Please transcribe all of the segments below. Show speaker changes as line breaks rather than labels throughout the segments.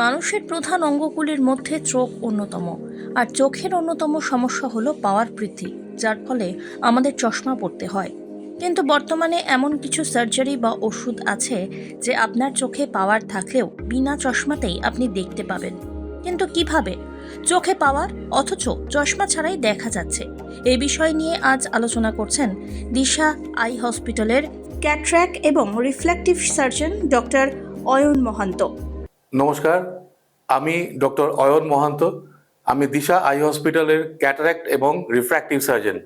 মানুষের প্রধান অঙ্গগুলির মধ্যে চোখ অন্যতম, আর চোখের অন্যতম সমস্যা হলো পাওয়ার বৃদ্ধি, যার ফলে আমাদের চশমা পড়তে হয়। কিন্তু বর্তমানে এমন কিছু সার্জারি বা ওষুধ আছে যে আপনার চোখে পাওয়ার থাকলেও বিনা চশমাতেই আপনি দেখতে পাবেন। কিন্তু কীভাবে? চোখে পাওয়ার? অথচ চশমা ছাড়াই দেখা যাচ্ছে। এই বিষয় নিয়ে আজ আলোচনা করছেন দিশা আই হসপিটালের ক্যাট্র্যাক এবং refractive surgeon doctor Ayan Mohanta.
নমস্কার, আমি ডক্টর অয়ন মহান্ত। আমি দিশা আই হসপিটালের ক্যাটারাক্ট এবং রিফ্র্যাক্টিভ সার্জন।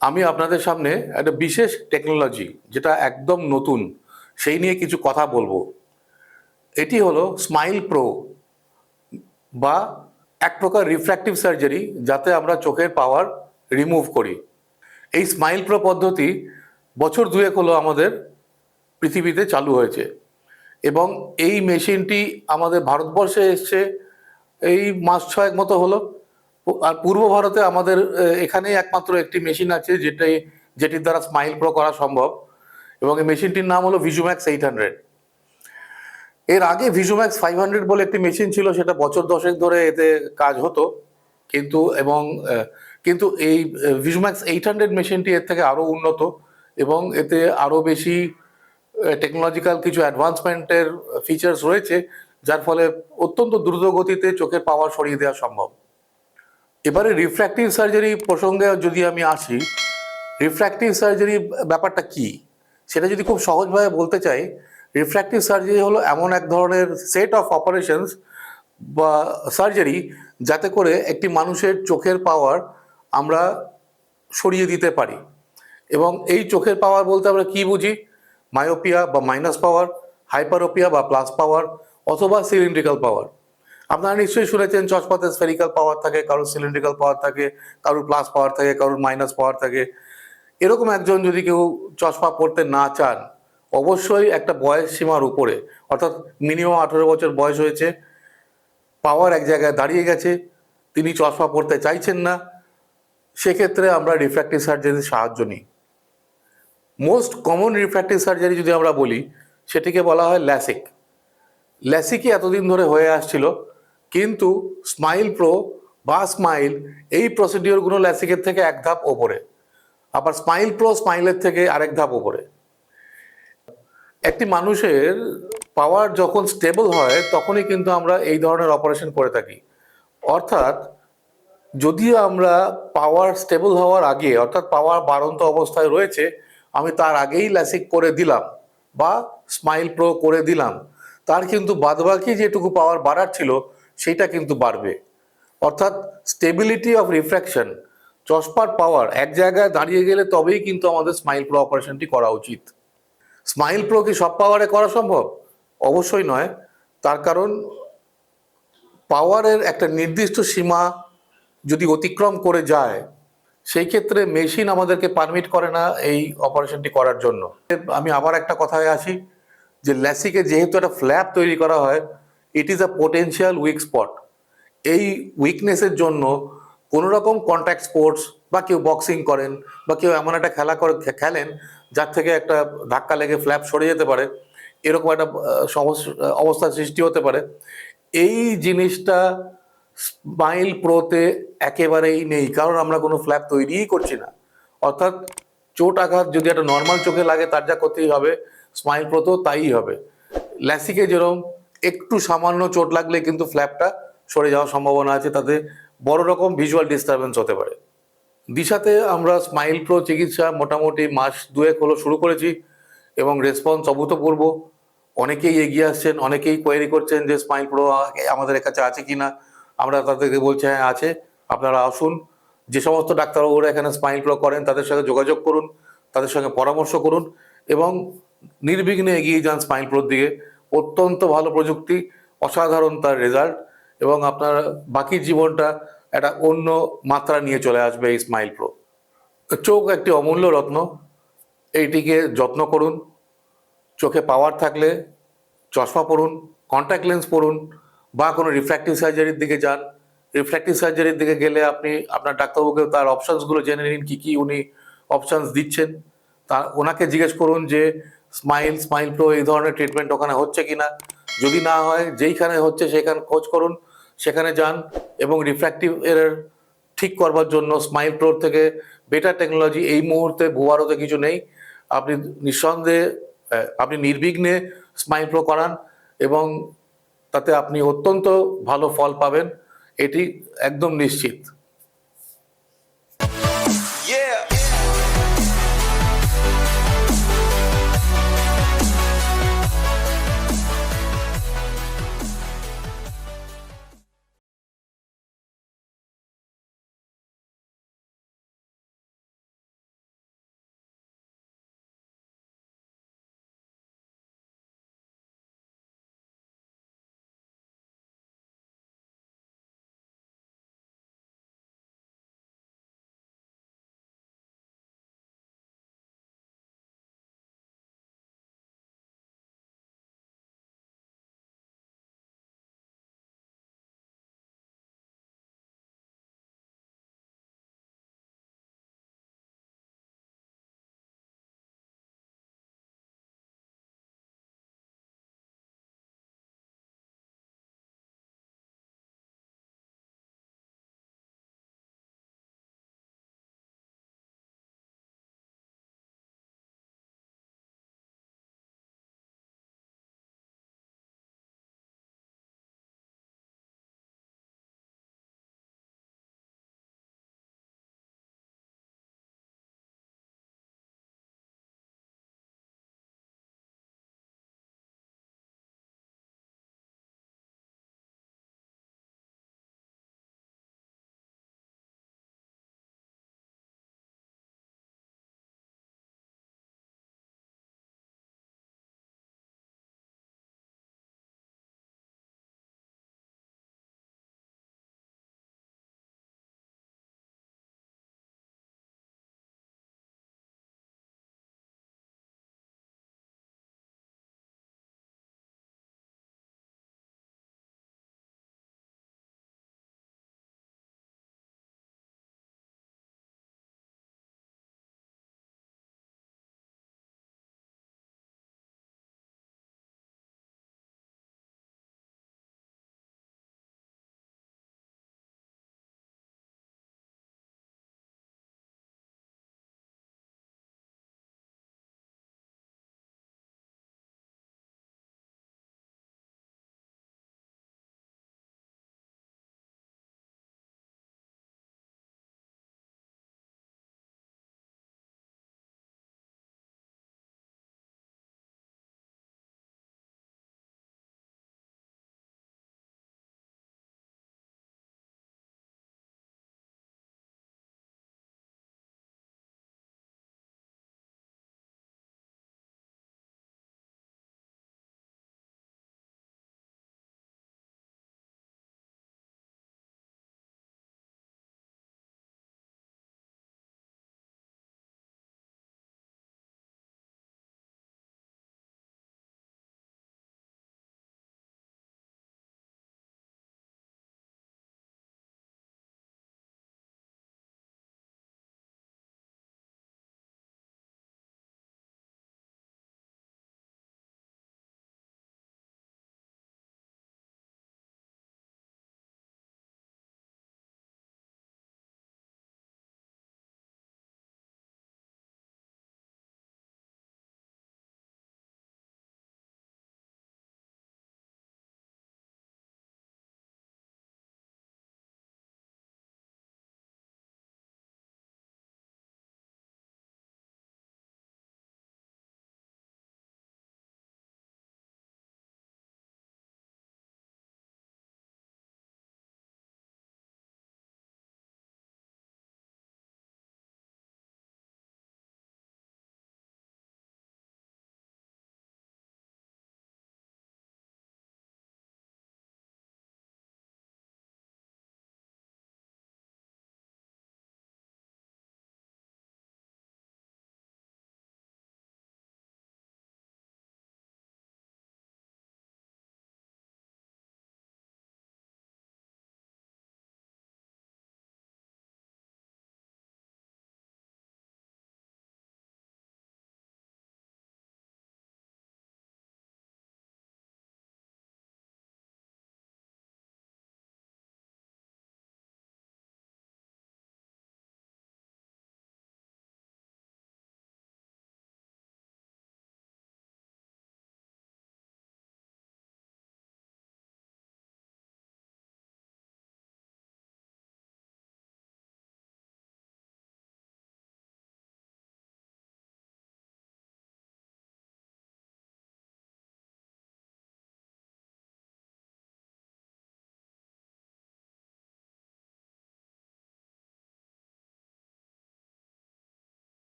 আমি আপনাদের সামনে একটা বিশেষ টেকনোলজি, যেটা একদম নতুন, সেই নিয়ে কিছু কথা বলব। এটি হলো স্মাইল প্রো, বা এক প্রকার রিফ্র্যাক্টিভ সার্জারি, যাতে আমরা চোখের পাওয়ার রিমুভ করি। এই স্মাইল প্রো পদ্ধতি বছর দুয়েক হলো আমাদের পৃথিবীতে চালু হয়েছে। এবং এই মেশিনটি আমাদের ভারতবর্ষে এসছে। এই মাস ছয়েক মতো হলো। আর পূর্ব ভারতে আমাদের এখানেই একমাত্র একটি মেশিন আছে যেটাই যেটির দ্বারা স্মাইল প্রো করা সম্ভব। এবং এই মেশিনটির নাম হলো ভিজুম্যাক্স এইট হান্ড্রেড এর আগে ভিজুম্যাক্স ফাইভ হান্ড্রেড বলে একটি মেশিন ছিল, সেটা বছর দশেক ধরে এতে কাজ হতো। কিন্তু, এবং কিন্তু এই ভিজুম্যাক্স এইট হান্ড্রেড মেশিনটি এর থেকে আরও উন্নত। এবং এতে আরও বেশি টেকনোলজিক্যাল কিছু অ্যাডভান্সমেন্টের ফিচার্স রয়েছে, যার ফলে অত্যন্ত দ্রুত গতিতে চোখের পাওয়ার সরিয়ে দেওয়া সম্ভব। এবারে রিফ্র্যাক্টিভ সার্জারি প্রসঙ্গে যদি আমি আসি রিফ্র্যাক্টিভ সার্জারি ব্যাপারটা কি? সেটা যদি খুব সহজভাবে বলতে চাই রিফ্র্যাক্টিভ সার্জারি হলো এমন এক ধরনের সেট অফ অপারেশনস বা সার্জারি যাতে করে একটি মানুষের চোখের পাওয়ার আমরা সরিয়ে দিতে পারি। এবং এই চোখের পাওয়ার বলতে আমরা কি বুঝি? মায়োপিয়া বা মাইনাস পাওয়ার হাইপারোপিয়া বা প্লাস পাওয়ার অথবা সিলিন্ড্রিক্যাল পাওয়ার আপনারা নিশ্চয়ই শুনেছেন চশমাতে স্ফেরিক্যাল পাওয়ার থাকে, কারোর সিলিন্ড্রিক্যাল পাওয়ার থাকে, কারোর প্লাস পাওয়ার থাকে, কারোর মাইনাস পাওয়ার থাকে। এরকম একজন যদি কেউ চশমা পড়তে না চান, অবশ্যই একটা বয়স সীমার উপরে, অর্থাৎ মিনিমাম আঠেরো বছর বয়স হয়েছে পাওয়ার এক জায়গায় দাঁড়িয়ে গেছে, তিনি চশমা পড়তে চাইছেন না, সেক্ষেত্রে আমরা রিফ্র্যাক্টিভ সার্জারির সাহায্য নিই। মোস্ট কমন রিফ্র্যাক্টিভ সার্জারি যদি আমরা বলি, সেটিকে বলা হয় ল্যাসিক ল্যাসিকই এতদিন ধরে হয়ে আসছিল, কিন্তু স্মাইল প্রো বা স্মাইল এই প্রসিডিওরগুলো ল্যাসিকের থেকে এক ধাপ ওপরে। আবার স্মাইল প্রো স্মাইলের থেকে আরেক ধাপ ওপরে। একটি মানুষের পাওয়ার যখন স্টেবল হয়, তখনই কিন্তু আমরা এই ধরনের অপারেশন করে থাকি। অর্থাৎ, যদিও আমরা পাওয়ার স্টেবল হওয়ার আগে, অর্থাৎ পাওয়ার বাড়ন্ত অবস্থায় রয়েছে আমি তার আগেই ল্যাসিক করে দিলাম বা স্মাইল প্রো করে দিলাম। তার কিন্তু বাদবাকি যেটুকু পাওয়ার বাড়ার ছিল, সেটা কিন্তু বাড়বে। অর্থাৎ স্টেবিলিটি অফ রিফ্র্যাকশন চশমার পাওয়ার এক জায়গায় দাঁড়িয়ে গেলে তবেই কিন্তু আমাদের স্মাইল প্রো অপারেশনটি করা উচিত। স্মাইল প্রো কি সব পাওয়ারে করা সম্ভব? অবশ্যই নয়। তার কারণ পাওয়ারের একটা নির্দিষ্ট সীমা যদি অতিক্রম করে যায় সেই ক্ষেত্রে মেশিন আমাদেরকে পারমিট করে না এই অপারেশনটি করার জন্য। আমি আবার একটা কথায় আসি যে ল্যাসিকে যেহেতু একটা ফ্ল্যাপ তৈরি করা হয় it is a potential weak spot এই উইকনেসের জন্য কোনো রকম কন্ট্যাক্ট স্পোর্টস বা কেউ বক্সিং করেন বা কেউ এমন একটা খেলা করে খেলেন যার থেকে একটা ধাক্কা লেগে ফ্ল্যাপ সরে যেতে পারে, এরকম একটা সমস্যা অবস্থার সৃষ্টি হতে পারে। এই জিনিসটা স্মাইল প্রোতে একেবারেই নেই, কারণ আমরা কোনো ফ্ল্যাপ তৈরিই করছি না। অর্থাৎ চোট আঘাত যদি একটা নর্মাল চোখে লাগে, তার যা ক্ষতি হবে স্মাইল প্রোতেও তাই হবে। ল্যাসিকে যেরকম একটু সামান্য চোট লাগলে কিন্তু ফ্ল্যাপটা সরে যাওয়ার সম্ভাবনা আছে, তাতে বড় রকম ভিজুয়াল ডিস্টারবেন্স হতে পারে। দিশাতে আমরা স্মাইল প্রো চিকিৎসা মোটামুটি মাস দুয়েক হলো শুরু করেছি এবং রেসপন্স অভূতপূর্ব। অনেকেই এগিয়ে আসছেন, অনেকেই কোয়েরি করছেন যে স্মাইল প্রো আমাদের কাছে আছে কি না আমরা তাদেরকে বলছি হ্যাঁ আছে, আপনারা আসুন। যে সমস্ত ডাক্তারবাবুরা এখানে স্মাইল প্রো করেন, তাদের সঙ্গে যোগাযোগ করুন, তাদের সঙ্গে পরামর্শ করুন এবং নির্বিঘ্নে এগিয়ে যান স্মাইল প্রোর দিকে। অত্যন্ত ভালো প্রযুক্তি, অসাধারণ তার রেজাল্ট এবং আপনার বাকি জীবনটা একটা অন্য মাত্রা নিয়ে চলে আসবে এই স্মাইল প্রো চোখ একটি অমূল্য রত্ন, এইটিকে যত্ন করুন। চোখে পাওয়ার থাকলে চশমা পরুন কন্ট্যাক্ট লেন্স পরুন বা কোনো রিফ্র্যাক্টিভ সার্জারির দিকে যান রিফ্র্যাক্টিভ সার্জারির দিকে গেলে আপনি, আপনার ডাক্তারবাবুকে তার অপশানসগুলো জেনে নিন, কী কী উনি অপশানস দিচ্ছেন। তা ওনাকে জিজ্ঞেস করুন যে স্মাইল স্মাইল প্রো এই ধরনের ট্রিটমেন্ট ওখানে হচ্ছে কি না যদি না হয়, যেইখানে হচ্ছে সেখানে খোঁজ করুন, সেখানে যান এবং রিফ্র্যাক্টিভ এরর ঠিক করবার জন্য স্মাইল প্রোর থেকে বেটার টেকনোলজি এই মুহূর্তে ভুয়ারতে কিছু নেই। আপনি নিঃসন্দেহে আপনি নির্বিঘ্নে স্মাইল প্রো করান এবং তাতে আপনি অত্যন্ত ভালো ফল পাবেন। এটি একদম নিশ্চিত।